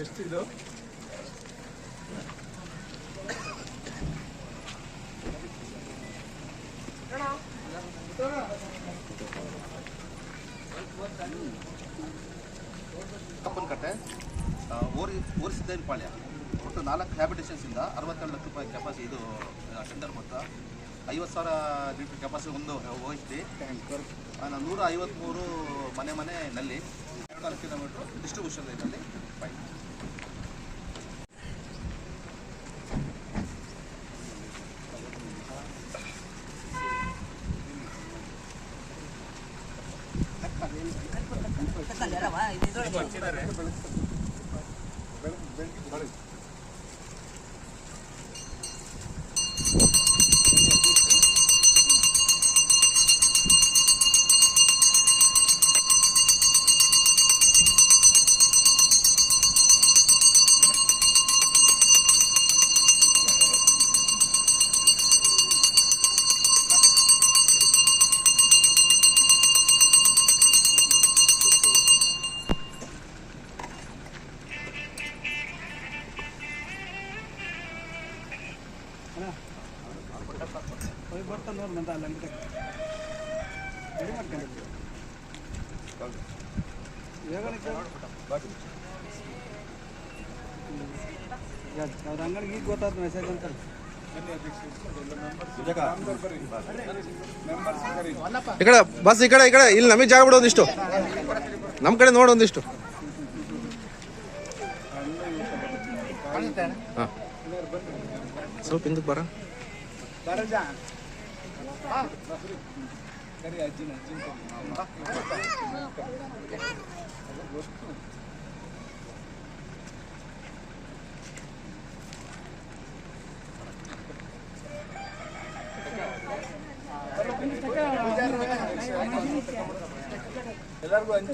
ಎಷ್ಟಿದು ಕಪ್ಪನಕಟ್ಟೆ ಆ, ಓರಿ ಓರಿ ಸಿದ್ದೇನ್ ಪಾಳ್ಯ ಒಟ್ಟು ನಾಲ್ಕು ಹ್ಯಾಬಿಟೇಷನ್ಸಿಂದ ಅರವತ್ತೆರಡು ಲಕ್ಷ ರೂಪಾಯಿ ಕೆಪಾಸಿಟಿ ಇದು ಟೆಂಡರ್ ಮೊತ್ತ ಐವತ್ತು ಸಾವಿರ ಲೀಟ್ರ್ ಕೆಪಾಸಿಟಿ ಒಂದು ಓಹಿಸ್ತಿ ನೂರ ಐವತ್ತ್ಮೂರು ಮನೆ ಮನೆ ನಲ್ಲಿ ನಾಲ್ಕು ಕಿಲೋಮೀಟ್ರ್ ಡಿಸ್ಟ್ರಿಬ್ಯೂಷನ್ ಲೈನಲ್ಲಿ ಪೈಪ್ ಹೋಗಿ ಅಲ್ಲಿ ರೆಡಿ ಮಾಡ್ಕೊಂಡು ಅವ್ರ ಅಂಗಡಿಗೆ ಈಗ ಗೊತ್ತಾಯ್ತು ಮೆಸೇಜ್ ಅಂತ? ಈ ಕಡೆ ಬಸ್ ಈ ಕಡೆ ಈ ಕಡೆ. ಇಲ್ಲಿ ನಮಗೆ ಜಾಗ ಬಿಡು ಒಂದಿಷ್ಟು. ನಮ್ಮ ಕಡೆ ನೋಡು ಒಂದಿಷ್ಟು. ಹಾಂ. ಸ್ವಲ್ಪ ಹಿಂದಕ್ಕೆ ಬರ. ಎಲ್ಲರಿಗೂ ಹಂಚಿ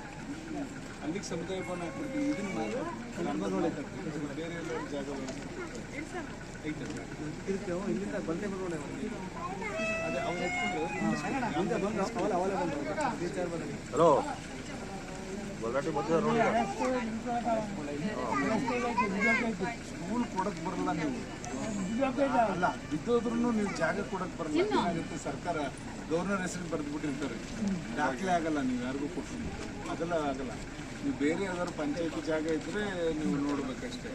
ಅಲ್ಲಿಗೆ ಸಮುದಾಯ ಭವನ ಹಾಕ್ಬಿಡ್ತೀವಿ. ಇದನ್ನ ಮಾತ್ರ ಬೇರೆ ಎಲ್ಲ ಜಾಗ ಇಲ್ಲಿಂದ ಬಂದೆ ಬರೋಣ ಅದೇ ಅವ್ರು ಎತ್ಕೊಂಡು ಬಂದು ಅವಲೇ ಬಂದು ಹಲೋ. ಸ್ಕೂಲ್ ಕೊಡಕ್ ಬರಲ್ಲ ನೀವು. ಅಲ್ಲ ಇದ್ದೋದ್ರೂ ನೀವು ಜಾಗ ಕೊಡಕ್ ಬರಲ್ಲ. ಏನಾಗುತ್ತೆ ಸರ್ಕಾರ ಗವರ್ನರ್ ಹೆಸರು ಬರೆದು ಬಿಟ್ಟಿರ್ತಾರೆ ದಾಖಲೆ ಆಗಲ್ಲ, ನೀವು ಯಾರಿಗೂ ಕೊಟ್ಟು ಅದೆಲ್ಲ ಆಗಲ್ಲ. ನೀವು ಬೇರೆ ಯಾವ್ದಾದ್ರು ಪಂಚಾಯತಿ ಜಾಗ ಇದ್ರೆ ನೀವು ನೋಡ್ಬೇಕಷ್ಟೇ.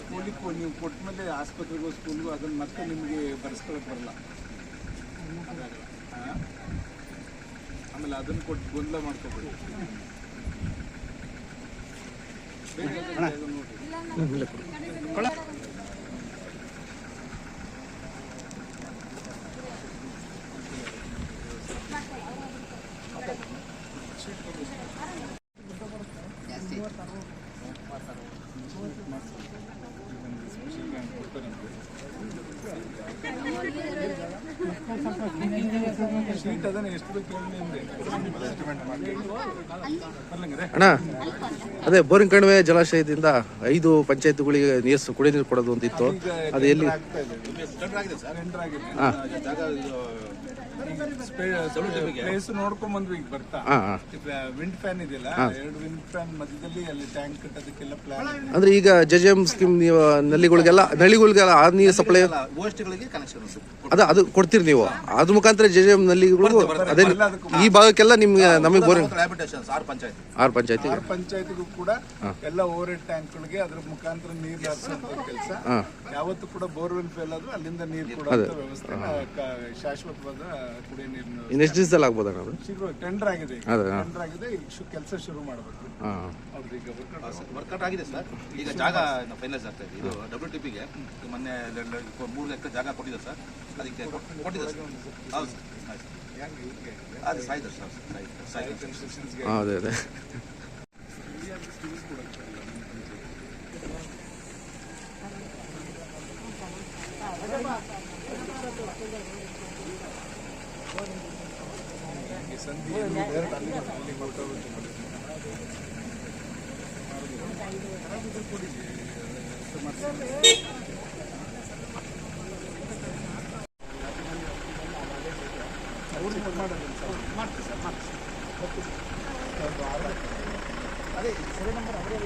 ಸ್ಕೂಲಿಗೆ ನೀವು ಕೊಟ್ಟ ಮೇಲೆ ಆಸ್ಪತ್ರೆಗೂ, ಸ್ಕೂಲ್ಗೂ ಅದನ್ನ ಮತ್ತೆ ನಿಮಗೆ ಬರ್ಸ್ಕೊಳಕ್ ಬರಲ್ಲ. ಆಮೇಲೆ ಅದನ್ನ ಕೊಟ್ಟು ಗೊಂದಲ ಮಾಡ್ಕೋಬೇಡಿ. ಬೇರೆ ನೋಡಿ 실패를 하는 거 ಅಣ್ಣ ಅದೇ ಬೋರಿಂಗ್ ಕಣಿವೆ ಜಲಾಶಯದಿಂದ ಐದು ಪಂಚಾಯತ್ಗಳಿಗೆ ನೀರು ಕುಡಿಯ ನೀರು ಕೊಡೋದು ಅಂತಿತ್ತು. ಅದು ಎಲ್ಲಿ? ಟೆಂಡರ್ ಆಗಿದೆ. ಸರ್ ಟೆಂಡರ್ ಆಗಿದೆ ಜಾಗ ಇದು ಪ್ಲೇಸ್ ನೋಡ್ಕೊಂಡ್ ಬಂದ್ವಿ ಈಗ ಬರ್ತಾ. ಹಾಂ ಹಾಂ. ವಿಂಡ್ ಫ್ಯಾನ್ ಇದೆಯಲ್ಲ ಎರಡು ವಿಂಡ್ ಫ್ಯಾನ್ ಮಧ್ಯದಲ್ಲಿ ಅಲ್ಲಿ ಟ್ಯಾಂಕ್ ಕಟ್ಟೋದಕ್ಕೆಲ್ಲ ಪ್ಲಾನ್ ಅಂದ್ರೆ ಈಗ ಜೆ ಜೆ ಸ್ಕೀಮ್ ನೀವು ನಲ್ಲಿಗಳಿಗೆಲ್ಲ ನಲ್ಲಿಗಳಿಗೆಲ್ಲ ಆ ನೀರು ಸಪ್ಲೈ ಗೋಷ್ಠಿಗಳಿಗೆ ಕನೆಕ್ಷನ್ ಅದ ಅದು ಕೊಡ್ತೀರಿ ನೀವು. ಅದ್ರ ಮುಖಾಂತರ ಜೆ ಜೆ ಅದೇ ಈ ಭಾಗಕ್ಕೆಲ್ಲ ನಿಮ್ಗೆ ನಮಗೆ ಬೋರಿಂಗ್ ಆರ್ ಆರು ಪಂಚಾಯತ್ ಆರು ಪಂಚಾಯತಿ. ಆರ್ ಪಂಚಾಯತ್ಗೂ. ಕೂಡ ಎಲ್ಲ ಓವರ್ ಹೆಡ್ ಟ್ಯಾಂಕ್ಗಳಿಗೆ ಅದ್ರ ಮುಖಾಂತರ ನೀರು ಹರಿಸುವಂತ ಕೆಲಸ. ಯಾವತ್ತು ಕೂಡ ಬೋರ್ವೆಲ್ ಫೇಲ್ ಆದ್ರೂ ಅಲ್ಲಿಂದ ನೀರು ಕೊಡುವಂತ ವ್ಯವಸ್ಥೆ ಶಾಶ್ವತವಾದ ಕುಡಿಯೋ ನೀರಿನ ಇನ್ನು ಎಷ್ಟು ದಿವಸದಲ್ಲಿ ಆಗ್ಬೋದಣ್ಣ ಅದು? ಶೀಘ್ರ ಟೆಂಡರ್ ಆಗಿದೆ ಟೆಂಡರ್ ಆಗಿದೆ ಈಗ ಕೆಲಸ ಶುರು ಮಾಡಬೇಕು. ಅವ್ರದ್ದು ವರ್ಕೌಟ್ ಆಗಿದೆ ಸರ್. ಈಗ ಜಾಗ ಫೈನಲೈಸ್ ಆಗ್ತಾ ಇದೆ. ಇದು ಡಬ್ಲ್ಯೂ ಟಿ ಪಿಗೆ ಮೊನ್ನೆ ಮೂರು ಎಕರೆ ಜಾಗ ಕೊಟ್ಟಿದೆ ಸರ್. మీద ఇంకా ఒకటి అవును సార్ అది సాయి దర్శనం సాయి దర్శనం అదే అదే ಸಂಧಿ ಮಾಡ್ತೀವಿ ಸರ್ ಮಾಡ್ತೀವಿ ಅದೇ ಸರಿ ನಂಬರ್ ಅವರೇ